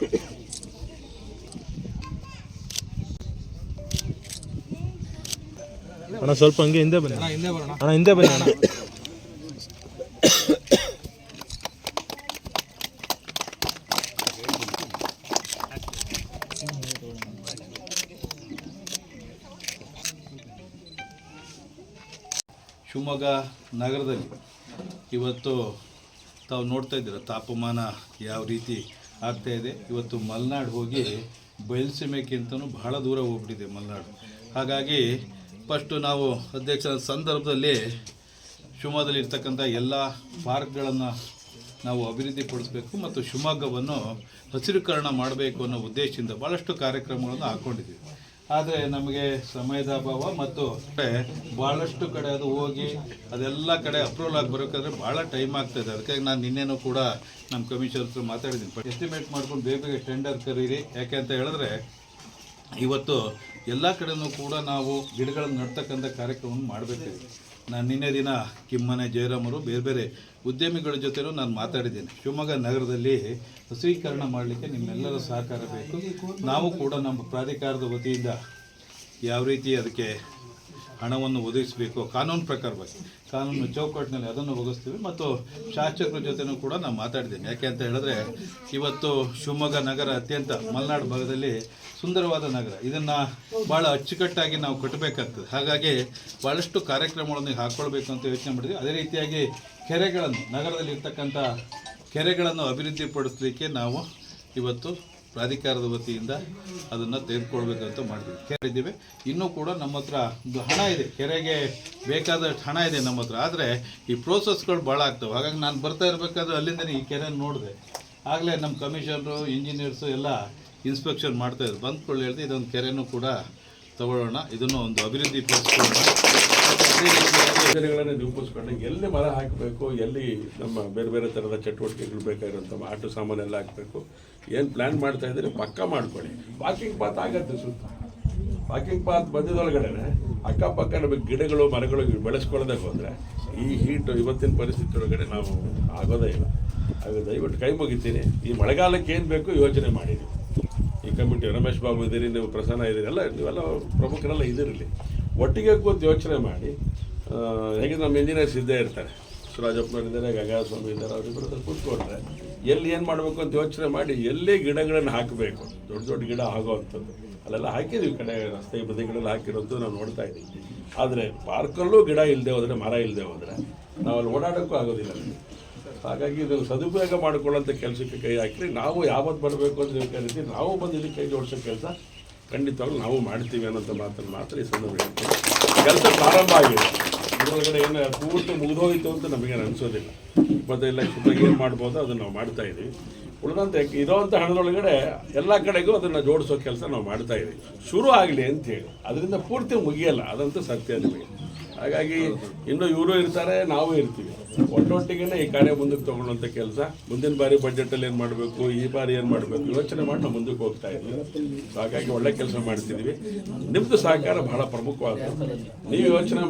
ಅಣ್ಣ ಸ್ವಲ್ಪ ಹಂಗೆ ಹಿಂದೆ ಬನ್ನಿ. ಹಿಂದೆ ಬರೋಣ. ಅಣ್ಣ ಹಿಂದೆ ಬನ್ನಿ ಅಣ್ಣ. ಶಿವಮೊಗ್ಗ ನಗರದಲ್ಲಿ ಇವತ್ತು ತಾವು ನೋಡ್ತಾ ಇದ್ದೀರ ತಾಪಮಾನ ಯಾವ ರೀತಿ ಆಗ್ತಾ ಇದೆ. ಇವತ್ತು ಮಲೆನಾಡು ಹೋಗಿ ಬಯಲುಸೀಮೆಕ್ಕಿಂತನೂ ಬಹಳ ದೂರ ಹೋಗ್ಬಿಟ್ಟಿದೆ ಮಲೆನಾಡು. ಹಾಗಾಗಿ ಫಸ್ಟು ನಾವು ಅಧ್ಯಕ್ಷರ ಸಂದರ್ಭದಲ್ಲಿ ಶಿವಮೊಗ್ಗದಲ್ಲಿ ಇರ್ತಕ್ಕಂಥ ಎಲ್ಲ ಪಾರ್ಕ್ಗಳನ್ನು ನಾವು ಅಭಿವೃದ್ಧಿಪಡಿಸಬೇಕು ಮತ್ತು ಶಿವಮೊಗ್ಗವನ್ನು ಹಸಿರುಕರಣ ಮಾಡಬೇಕು ಅನ್ನೋ ಉದ್ದೇಶದಿಂದ ಭಾಳಷ್ಟು ಕಾರ್ಯಕ್ರಮಗಳನ್ನು ಹಾಕ್ಕೊಂಡಿದ್ದೀವಿ ಆದರೆ ನಮಗೆ ಸಮಯದ ಅಭಾವ ಮತ್ತು ಭಾಳಷ್ಟು ಕಡೆ ಅದು ಹೋಗಿ ಅದೆಲ್ಲ ಕಡೆ ಅಪ್ರೂವಲ್ ಆಗಿ ಬರೋಕ್ಕಾದ್ರೆ ಭಾಳ ಟೈಮ್ ಆಗ್ತಾಯಿದೆ ಅದಕ್ಕಾಗಿ ನಾನು ನಿನ್ನೆನೂ ಕೂಡ ನಮ್ಮ ಕಮಿಷನರ್ ಹತ್ರ ಮಾತಾಡಿದ್ದೀನಿ. ಎಸ್ಟಿಮೇಟ್ ಮಾಡ್ಕೊಂಡು ಬೇಗ ಬೇಗ ಟೆಂಡರ್ ಕರೀರಿ. ಯಾಕೆ ಅಂತ ಹೇಳಿದ್ರೆ ಇವತ್ತು ಎಲ್ಲ ಕಡೆನೂ ಕೂಡ ನಾವು ಗಿಡಗಳನ್ನು ನಡ್ತಕ್ಕಂಥ ಕಾರ್ಯಕ್ರಮವನ್ನು ಮಾಡಬೇಕಾಗಿದೆ ನಾನು ನಿನ್ನೆ ದಿನ ಕಿಮ್ಮನೆ ಜಯರಾಮರು ಬೇರೆ ಬೇರೆ ಉದ್ಯಮಿಗಳ ಜೊತೆನೂ ನಾನು ಮಾತಾಡಿದ್ದೇನೆ. ಶಿವಮೊಗ್ಗ ನಗರದಲ್ಲಿ ಹಸೀಕರಣ ಮಾಡಲಿಕ್ಕೆ ನಿಮ್ಮೆಲ್ಲರ ಸಹಕಾರ ಬೇಕು. ನಾವು ಕೂಡ ನಮ್ಮ ಪ್ರಾಧಿಕಾರದ ವತಿಯಿಂದ ಯಾವ ರೀತಿ ಅದಕ್ಕೆ ಹಣವನ್ನು ಒದಗಿಸಬೇಕು, ಕಾನೂನು ಪ್ರಕಾರವಾಗಿ ಕಾನೂನು ಚೌಕಟ್ಟಿನಲ್ಲಿ ಅದನ್ನು ಒದಗಿಸ್ತೀವಿ ಮತ್ತು ಶಾಸಕರ ಜೊತೆನೂ ಕೂಡ ನಾನು ಮಾತಾಡಿದ್ದೀನಿ ಯಾಕೆ ಅಂತ ಹೇಳಿದ್ರೆ, ಇವತ್ತು ಶಿವಮೊಗ್ಗ ನಗರ ಅತ್ಯಂತ ಮಲೆನಾಡು ಭಾಗದಲ್ಲಿ ಸುಂದರವಾದ ನಗರ. ಇದನ್ನು ಭಾಳ ಅಚ್ಚುಕಟ್ಟಾಗಿ ನಾವು ಕಟ್ಟಬೇಕಾಗ್ತದೆ. ಹಾಗಾಗಿ ಭಾಳಷ್ಟು ಕಾರ್ಯಕ್ರಮಗಳನ್ನು ಹಾಕ್ಕೊಳ್ಬೇಕು ಅಂತ ಯೋಚನೆ ಮಾಡಿದ್ವಿ. ಅದೇ ರೀತಿಯಾಗಿ ಕೆರೆಗಳನ್ನು ನಗರದಲ್ಲಿ ಇರ್ತಕ್ಕಂಥ ಕೆರೆಗಳನ್ನು ಅಭಿವೃದ್ಧಿಪಡಿಸಲಿಕ್ಕೆ ನಾವು ಇವತ್ತು ಪ್ರಾಧಿಕಾರದ ವತಿಯಿಂದ ಅದನ್ನು ತೆಗೆದುಕೊಳ್ಬೇಕಂತ ಮಾಡಿದ್ವಿ ಕೇಳಿದ್ದೀವಿ ಇನ್ನೂ ಕೂಡ ನಮ್ಮ ಹತ್ರ ಒಂದು ಹಣ ಇದೆ. ಕೆರೆಗೆ ಬೇಕಾದಷ್ಟು ಹಣ ಇದೆ ನಮ್ಮ ಹತ್ರ. ಆದರೆ ಈ ಪ್ರೋಸೆಸ್ಗಳು ಭಾಳ ಆಗ್ತವೆ. ಹಾಗಾಗಿ ನಾನು ಬರ್ತಾ ಇರಬೇಕಾದ್ರೆ ಅಲ್ಲಿಂದನೇ ಈ ಕೆರೆ ನೋಡಿದೆ. ಆಗಲೇ ನಮ್ಮ ಕಮಿಷನರು ಇಂಜಿನಿಯರ್ಸು ಎಲ್ಲ ಇನ್ಸ್ಪೆಕ್ಷನ್ ಮಾಡ್ತಾಯಿದ್ರು ಬಂದ್ಕೊಳ್ಳಿ ಹೇಳ್ದೆ ಇದೊಂದು ಕೆರೆನೂ ಕೂಡ ತಗೊಳ್ಳೋಣ. ಇದನ್ನು ಒಂದು ಅಭಿವೃದ್ಧಿ ಯೋಜನೆಗಳನ್ನು ರೂಪಿಸ್ಕೊಂಡು ಎಲ್ಲಿ ಮರ ಹಾಕಬೇಕು, ಎಲ್ಲಿ ನಮ್ಮ ಬೇರೆ ಬೇರೆ ಥರದ ಚಟುವಟಿಕೆಗಳು ಬೇಕಾಗಿರುವಂಥ ಆಟೋ ಸಾಮಾನೆಲ್ಲ ಹಾಕಬೇಕು, ಏನು ಪ್ಲ್ಯಾನ್ ಮಾಡ್ತಾ ಇದ್ದೀರಿ ಪಕ್ಕ ಮಾಡ್ಕೊಳ್ಳಿ. ವಾಕಿಂಗ್ ಪಾತ್ ಆಗತ್ತೆ ಸುತ್ತ. ವಾಕಿಂಗ್ ಪಾತ್ ಬಂದಿದ್ದೊಳಗಡೆ ಅಕ್ಕಪಕ್ಕ ನಮಗೆ ಗಿಡಗಳು, ಮರಗಳು ಬೆಳೆಸ್ಕೊಳ್ಳೋದಕ್ಕೆ ಹೋದರೆ ಈ ಹೀಟು ಇವತ್ತಿನ ಪರಿಸ್ಥಿತಿ ಒಳಗಡೆ ನಾವು ಆಗೋದೇ ಇಲ್ಲ. ಆಗ ದಯವಿಟ್ಟು ಕೈ ಮುಗಿತೀನಿ. ಈ ಮಳೆಗಾಲಕ್ಕೆ ಏನು ಬೇಕು ಯೋಚನೆ ಈ ಕಮಿಟಿ, ರಮೇಶ್ ಬಾಬು ಇದ್ದೀರಿ ನೀವು ಪ್ರಸನ್ನ ಇದ್ದೀರಿ ಎಲ್ಲ ನೀವೆಲ್ಲ ಪ್ರಮುಖರೆಲ್ಲ ಇದಿರಲಿ ಒಟ್ಟಿಗೆ ಕೂತು ಯೋಚನೆ ಮಾಡಿ ಹೇಗೆ ನಮ್ಮ ಇಂಜಿನಿಯರ್ಸ್ ಇದ್ದೇ ಇರ್ತಾರೆ. ಸುರಾಜಪ್ಪನವರಿದ್ದಾರೆ ಗಂಗಾಸ್ವಾಮಿ ಇದ್ದಾರೆ ಅವರಿಬ್ಬರ ಹತ್ರ ಕೂತ್ಕೊಂಡ್ರೆ ಎಲ್ಲಿ ಏನು ಮಾಡಬೇಕು ಅಂತ ಯೋಚನೆ ಮಾಡಿ ಎಲ್ಲಿ ಗಿಡಗಳನ್ನು ಹಾಕಬೇಕು. ದೊಡ್ಡ ದೊಡ್ಡ ಗಿಡ ಆಗೋವಂಥದ್ದು ಅಲ್ಲೆಲ್ಲ ಹಾಕಿದ್ದೀವಿ ಕಡೆ, ರಸ್ತೆ ಬದಿಗಳಲ್ಲಿ ಹಾಕಿರೋದು ನಾವು ನೋಡ್ತಾ ಇದ್ದೀವಿ. ಆದರೆ ಪಾರ್ಕಲ್ಲೂ ಗಿಡ ಇಲ್ಲದೆ ಹೋದರೆ, ಮರ ಇಲ್ಲದೆ ಹೋದರೆ ನಾವು ಅಲ್ಲಿ ಓಡಾಡೋಕ್ಕೂ ಆಗೋದಿಲ್ಲ. ಹಾಗಾಗಿ ಇದನ್ನು ಸದುಪಯೋಗ ಮಾಡಿಕೊಳ್ಳೋಂಥ ಕೆಲಸಕ್ಕೆ ಕೈ ಹಾಕಿರಿ. ನಾವು ಯಾವತ್ತು ಬರಬೇಕು ಅಂತ ಕರಿತೀವಿ ನಾವು ಬಂದು ಇಲ್ಲಿ ಕೈ ಜೋಡಿಸೋ ಕೆಲಸ ಖಂಡಿತವಾಗ್ಲೂ ನಾವು ಮಾಡ್ತೀವಿ ಅನ್ನೋಂಥ ಮಾತನ್ನು ಮಾತ್ರ ಈ ಸಂದರ್ಭ ಹೇಳ್ತೀವಿ ಕೆಲಸ ಪ್ರಾರಂಭ ಆಗಿದೆ. ಇದರೊಳಗಡೆ ಏನು ಪೂರ್ತಿ ಮುಗಿದೋಗಿತ್ತು ಅಂತ ನಮಗೇನು ಅನಿಸೋದಿಲ್ಲ. ಇಪ್ಪತ್ತೈದು ಲಕ್ಷ ರೂಪಾಯಿ ಏನು ಮಾಡ್ಬೋದು ಅದನ್ನು ನಾವು ಮಾಡ್ತಾ ಇದ್ದೀವಿ. ಉಳಿದಂತೆ ಇರೋವಂಥ ಹಣದೊಳಗಡೆ ಎಲ್ಲ ಕಡೆಗೂ ಅದನ್ನು ಜೋಡಿಸೋ ಕೆಲಸ ನಾವು ಮಾಡ್ತಾ ಇದ್ದೀವಿ. ಶುರು ಆಗಲಿ ಅಂತೇಳಿ ಅದರಿಂದ ಪೂರ್ತಿ ಮುಗಿಯಲ್ಲ. ಅದಂತೂ ಸತ್ಯ ನಿಮಗೆ. ಹಾಗಾಗಿ ಇನ್ನು ಇವರು ಇರ್ತಾರೆ, ನಾವು ಇರ್ತೀವಿ. ಒಟ್ಟೊಟ್ಟಿಗೆ ಈ ಕಾರ್ಯ ಮುಂದಕ್ಕೆ ತಗೊಳ್ಳುವಂಥ ಕೆಲಸ. ಮುಂದಿನ ಬಾರಿ ಬಜೆಟಲ್ಲಿ ಏನು ಮಾಡಬೇಕು, ಈ ಬಾರಿ ಏನು ಮಾಡಬೇಕು, ಯೋಚನೆ ಮಾಡಿ ನಾವು ಮುಂದಕ್ಕೆ ಹೋಗ್ತಾ ಇದ್ದೀವಿ ಹಾಗಾಗಿ ಒಳ್ಳೆ ಕೆಲಸ ಮಾಡ್ತಿದ್ದೀವಿ ನಿಮ್ಮದು ಸಹಕಾರ ಬಹಳ ಪ್ರಮುಖವಾದ ನೀವು ಯೋಚನೆ